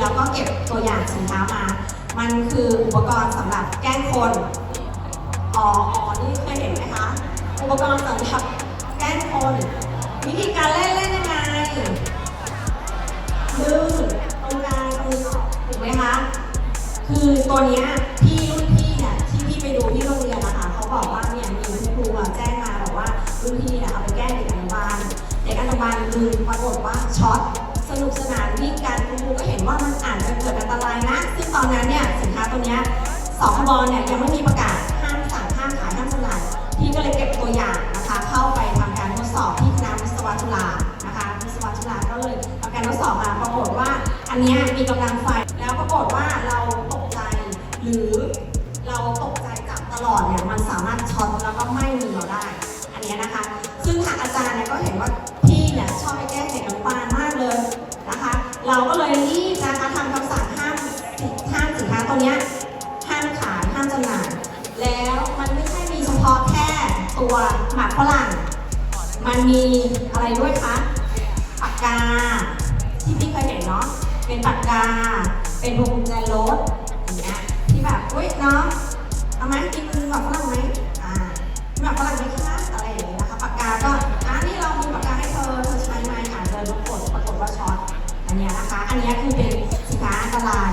แล้วก็เก็บตัวอย่างสินค้ามา มันคืออุปกรณ์สำหรับแกล้งคน อ๋ออ๋อนี่เคยเห็นไหมคะ อุปกรณ์สำหรับแกล้งคน วิธีการเล่นเล่นยังไงดึงตรงกลางตรงนี้ออกถูกไหมคะ คือตัวเนี้ยพี่รุ่นพี่เนี่ยที่พี่ไปดูที่โรงเรียนนะคะเขาบอกว่าเนี่ยมีคุณครูอะแจ้งมาบอกว่ารุ่นพี่เนี่ยเอาไปแกล้งเด็กอนุบาลเด็กอนุบาลดึงปรากฏว่าช็อ อนนั้นเนี่ยสินค้าตัวเนี้ยสคบเนี่ยยังไม่มีประกาศห้ามสั่งห้ามขายห้ามจำหน่ายพี่ก็เลยเก็บตัวอย่างนะคะ เข้าไปทำการทดสอบที่คณะวิศวะจุฬานะคะวิศวะจุฬาก็เลยทำการทดสอบมาปรากฏว่า อันนี้มีกำลังไฟแล้วปรากฏว่าเราตกใจหรือเราตกใจจับตลอดเนี่ยมันสามารถช็อตแล้วก็ไหม้มือเราได้ อันนี้นะคะ ซึ่งทางอาจารย์เนี่ยก็เห็นว่าพี่เนี่ยชอบไปแกล้งเด็กอนุบาลมากเลยนะคะ เราก็เลยรีบ ตัวหมากฝรั่ง มันมีอะไรด้วยคะปากกา ที่พี่เคยเห็นเนาะ เป็นปากกา เป็นพวงกุญแจรถอย่างเงี้ยที่แบบอุ้ยเนาะเอาไหมกินหมากฝรั่งไหมอ่าหมากฝรั่งไหมคะอะไรอย่างเงี้ยนะคะปากกาก็อ่านี่เรามีปากกาให้เธอเธอใช้ไหมอ่าเธอทุกคนปรากฏว่าช็อตอันเนี้ยนะคะ อันเนี้ยคือเป็นสินค้าอันตราย